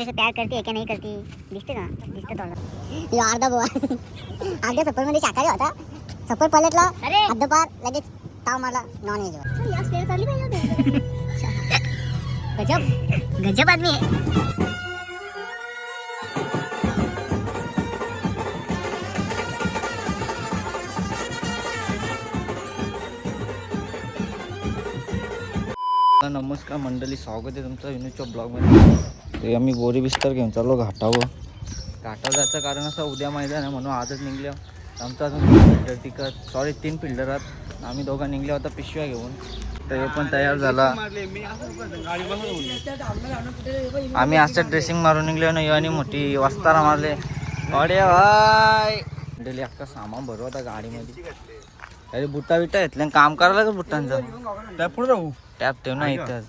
मेरे से प्यार करती है क्या? नहीं करती। दिसते का दिसते थोडं यो अर्धा बुवा अर्ध्या सफरमध्ये शाकाहारी होता। सफर पलटला अरे! पार लगेच ताव मारला नॉन व्हेज गजब। गजब आदमी आहे नमस्कार मंडळी स्वागत आहे तुमचं विनूच्या ब्लॉगमध्ये ते आम्ही बोरी बिस्तर घेऊन चाललो घाटावर. घाटावर जायचं कारण असं उद्या मैदान आहे म्हणून आजच निघले. आमचं अजून फिल्डर तिकट. सॉरी तीन फिल्डर आहेत. आम्ही दोघं निघले होता पिशव्या घेऊन. तर हे पण तयार झाला. आम्ही असं ड्रेसिंग मारून निघलो ना आणि मोठी वस्तारा मारले. अरे भाय मंडळी अख्खा सामान भरू होता गाडीमध्ये. अरे बुटा बिटा घेतले काम करायला का बुटांचं पुढे राहू. टॅप ठेव ना इथं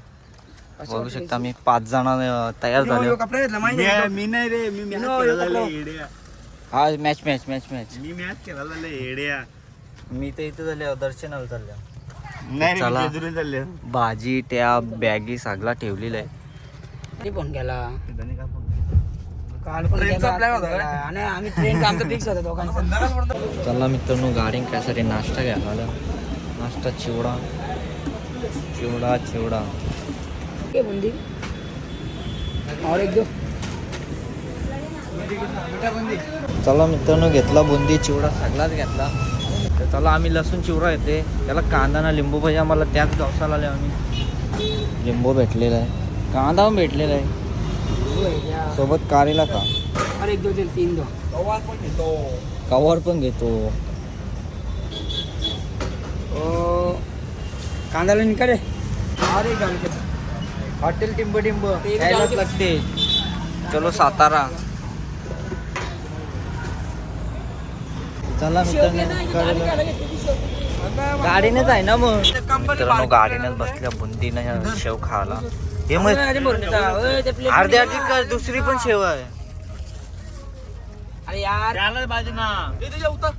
बघू शकता मी पाच जण तयार झाले. कपडे घेतला माहिती मी नाही रे मी मॅच खेळायला येड्या. हा मॅच मॅच मॅच मॅच मी मॅच खेळायला येड्या. मी तर इथं झाले दर्शनाला चालले. नाही रे, चला. मी चालले. भाजी टॅब बॅगी सगळा ठेवलेला आहे. फोन केला? काल? पण केला, केला. आणि आम्ही ट्रेन आमचं फिक्स होतं दोघांचं. चला मित्रांनो गाडी कायसाठी नाश्ता घ्यायला आला नाश्ता चिवडा. चिवडा चिवडा. के बुंदी. और एक दो. चला मित्रांनो घेतला बुंदी चिवडा सगळाच घेतला. तर चला आम्ही लसूण चिवडा येते त्याला कांदा ना लिंबू पाहिजे आम्हाला त्याच गावसाला आले आम्ही. लिंबू भेटलेला आहे. कांदा पण भेटलेला आहे. सोबत कारीला का? और एक दो तीन दो. कवर पण घेतो. ओ कांदा लावून करे और एक डाल के हॉटेल टिंब टिंब यायलाच. लागते. चलो सातारा. चला मित्रांनो. गाडीनेच आहे ना मग. मित्रांनो गाडीनेच बसल्या बुंदीनं शेव खायला. हे मग अर्धी अर्धी का दुसरी पण शेव आहे. अरे यार. पाहिजे ना. तुझ्या उतर.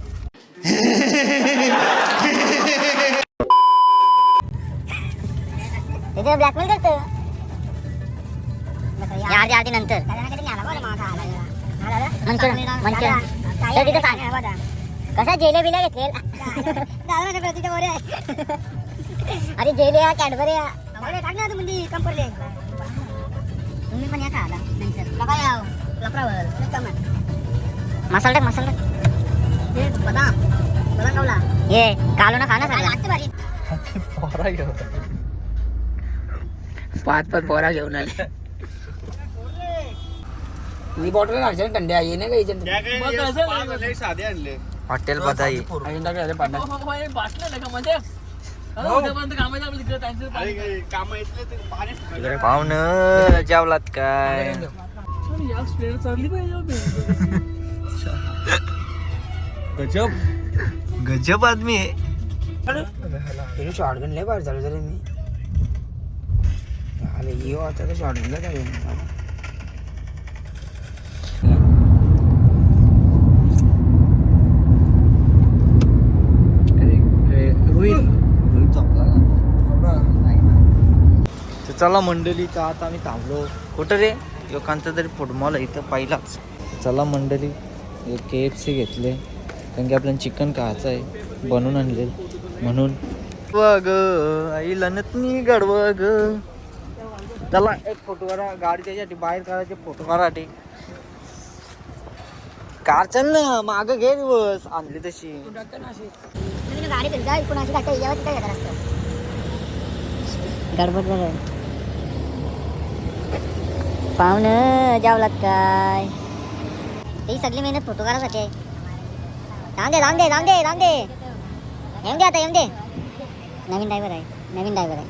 ब्लॅकमेल करतो या अर्धी अर्धी नंतर. मंचुरन मंचुरन तर तिथं सांग. कसा जेले बिल्या घेतले अरे जेले कॅडबरी टाक ना तुम्ही कंपरले तुम्ही पण या का आला नंतर लपरावर. मसाला टाक मसाला टाक. बदाम बदाम कावला ये कालो ना खा ना सगळं. पाच पाच पोरा घेऊन आले. मी बॉटल लागते ना थंड्या ये नाही का याच्यात साधे आणले हॉटेल बदाई अरे अरे पाहुण जेवलात काय गजब गजब आदमी आहे शॉर्टगन लय बाहेर झालं झालं मी आले ये आता तर शॉर्टगनला झाले चला चला मंडळीचा आता आम्ही थांबलो. कुठं रे? लोकांचा तरी फुटबॉल आहे इथं पहिलाच. चला मंडळी के एफ सी घेतले. कारण की आपल्याला चिकन खायचं आहे. बनवून आणले म्हणून. बघ आई लनतनी गडव ग चला एक फोटो करा गाडी त्याच्यासाठी बाहेर करायचे फोटो काढासाठी कार चल ना माग घे दिवस. आणली तशी. गाडी गडबड पाहुण जावलात काय ती सगळी मेहनत फोटो काढायसाठी आहे. जाऊन दे जाऊन दे जाऊन दे जाऊन दे. येऊन दे आता येऊन दे. नवीन ड्रायव्हर आहे नवीन ड्रायव्हर आहे.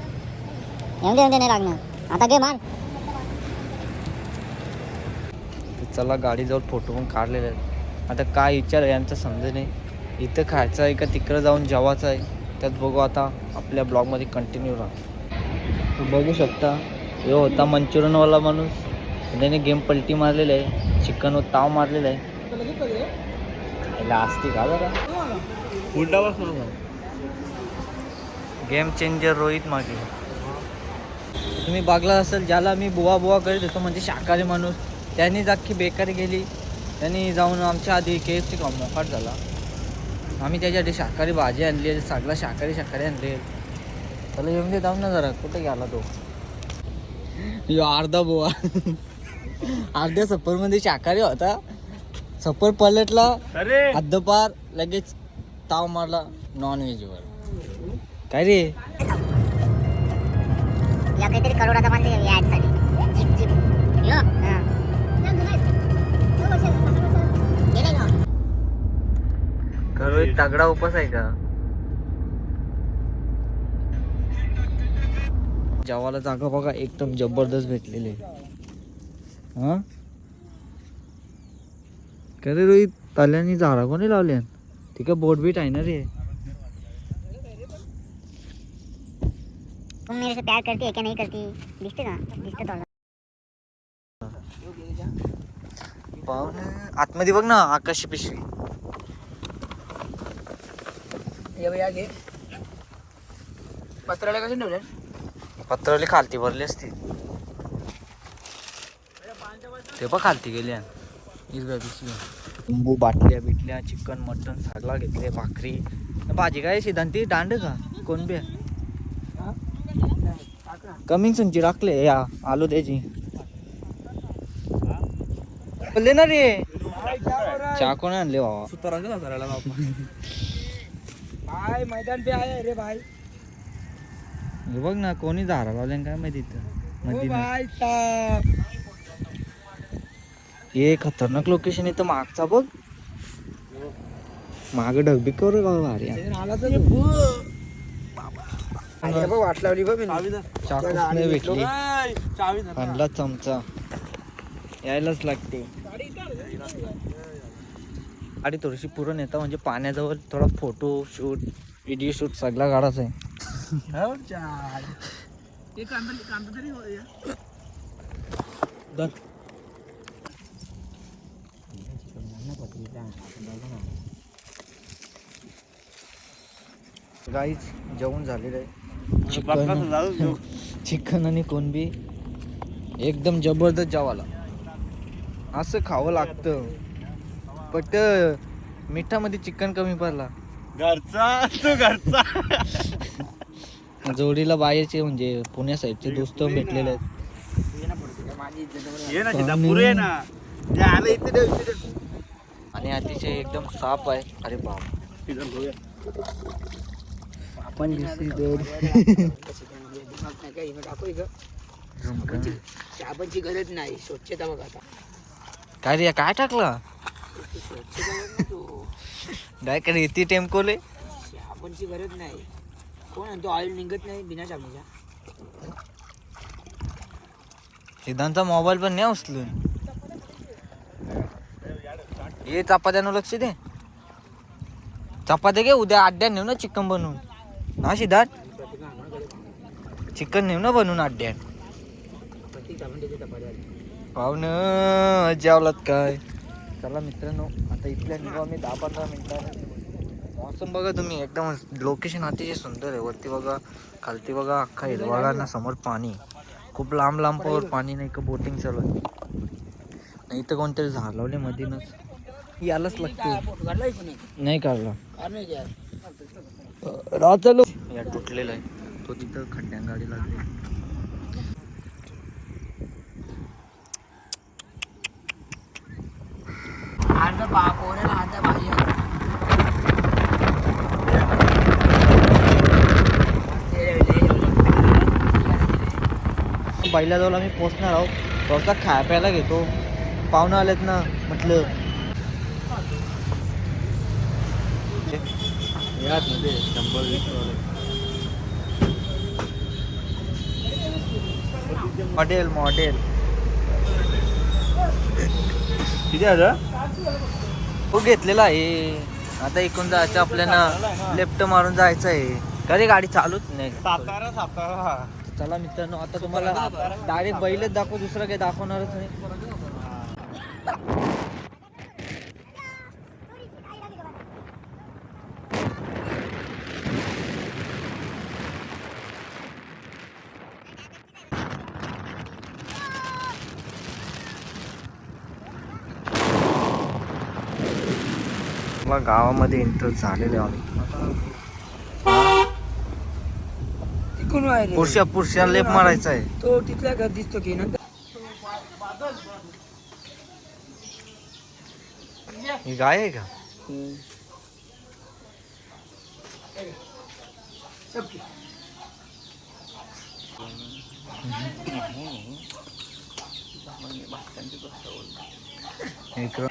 येऊन दे येऊन दे नाही लागणार. आता घे मान चला गाडीजवळ फोटो पण काढलेले आहेत. आता काय विचार आहे यांचं समजे नाही इथं खायचं आहे का तिकडं जाऊन जेवायचं आहे? त्यात बघू आता आपल्या ब्लॉगमध्ये कंटिन्यू राहा. तू बघू शकता. हे होता मंचुरियनवाला माणूस. त्याने गेम पलटी मारलेला आहे. चिकनवर ताव मारलेला आहे. याला असते का गेम चेंजर रोहित मागे. तुम्ही बघला असेल ज्याला मी बुवा बुवा करीत होतो म्हणजे शाकाहारी माणूस. त्यांनीच अख्खी बेकारी गेली त्यांनी जाऊन आमच्या आधी के एफ सी मोकाट झाला. आम्ही त्याच्यासाठी शाकाहारी भाजी आणली सगळा शाकाहारी शाकाहारी आणले त्याला येऊन दे जाऊन ना जरा. कुठे गेला तो? अर्धा बुवा. अर्ध्या सप्परमध्ये शाकाहारी होता. सप्पर पलटला. अरे! हद्दपार लगेच ताव मारला नॉन व्हेजवर काय रे? या काहीतरी करोडाचा या साठी जीप जीप. हा. तगडा उपास आहे का? जेवायला जागा बघा एकदम जबरदस्त भेटलेली. हा? काय रे रोहित? ताल्यानी झाडा कोणी लावल्या ती काय बोट बीट आहे ना रे. तुम मेरे से प्यार करती है क्या नहीं करती? दिसते का? दिसते थोडं पाहुणे आतमध्ये बघ ना आकाशी पिशवी. घे. पत्राला कसं ठेवलं पत्रावली खालती भरली असती. ते पण खालती गेली हिरव्या पिशवी लिंबू बाटल्या बिटल्या चिकन मटन सगळा घेतले भाकरी. भाजी काय सिद्धांती दांड का? कोण बी कमिंग सुनची राखले या आलो त्याची. बोलले ना रे. चहा कोण आणले बाबा सुतारांचा भाई मैदान पे आया रे भाई. बघ ना कोणी झाडा लावले काय माहिती मध्ये हे खतरनाक लोकेशन इथं मागचा बघ. माग ढगबी कर भारी आहे. तर आणि बघ वाट लावली बघ भेटली. चावी धर. आणला चमचा. यायलाच लागते. आणि थोडीशी पुरण येतं म्हणजे पाण्याजवळ थोडा फोटो शूट व्हिडिओ शूट सगळा काढायचा आहे हो, चाल. एक कांदा कांदा तरी हो या. गाईच जेवण झालेलं आहे. चिकन चिकन आणि कोणबी. एकदम जबरदस्त जेवाला. असं खावं लागतं. बट मिठामध्ये चिकन कमी पडला. घरचा तू घरचा. जोडीला बाहेरचे म्हणजे पुण्या साईडचे दोस्त भेटलेले आहेत. आणि अतिशय एकदम साफ आहे. अरे बाप. आपण साबणची गरज नाही. स्वच्छता बघ आता. काय रे काय टाकला? काय करे रेती टेम्कोले? साबणची गरज नाही. कोण म्हणतो ऑइल निघत नाही? बिना साबणीचा सिद्धांतचा मोबाईल पण नाही उचलून. ये चपात्यानं लक्ष दे. चपात्या घे उद्या अड्ड्या नेऊ ना चिकन बनवून. हा सिद्धार्थ? चिकन नेऊ ना बनवून अड्ड्या. प्रत्येक जेवलात काय? चला मित्रांनो आता इथल्या निघू आम्ही दहा पंधरा मिनिटांनी. मौसम बघा तुम्ही एकदम लोकेशन अतिशय सुंदर आहे. वरती बघा खालती बघा अख्खा हिरवागार ना समोर पाणी. खूप लांब लांब पावर पाणी नाही का बोटिंग चालू आहे. नाही इथं कोणतरी झाड लावले मधीनच. यालाच लागते नाही? काढला. राह चालू या तुटलेला आहे. तो तिथं खड्ड्यान गाडी लागली. अर्धा अर्धा भाजी बैलाजवळ आम्ही पोचणार आहोत. थोडासा खाया प्यायला घेतो. पाहुणं आलेत ना म्हटलं मॉडेल मॉडेल. किती आलं तो घेतलेला आहे. आता इकडून जायचं आपल्याला लेफ्ट मारून जायचं आहे. कधी गाडी चालूच नाही? सातारा सातारा चला मित्रांनो आता तुम्हाला डायरेक्ट बैलच दाखव दुसरं काही दाखवणारच नाही. मला गावामध्ये एंटर झालेले आम्ही पुरुषा पुरुषा लेप मारायचा आहे. तो तिथल्या घर दिसतो की नंतर ही गाय आहे का? इकडं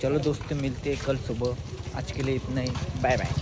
चलो दोस्त मिलते कल सुबह। आज के लिए इतना ही। Bye bye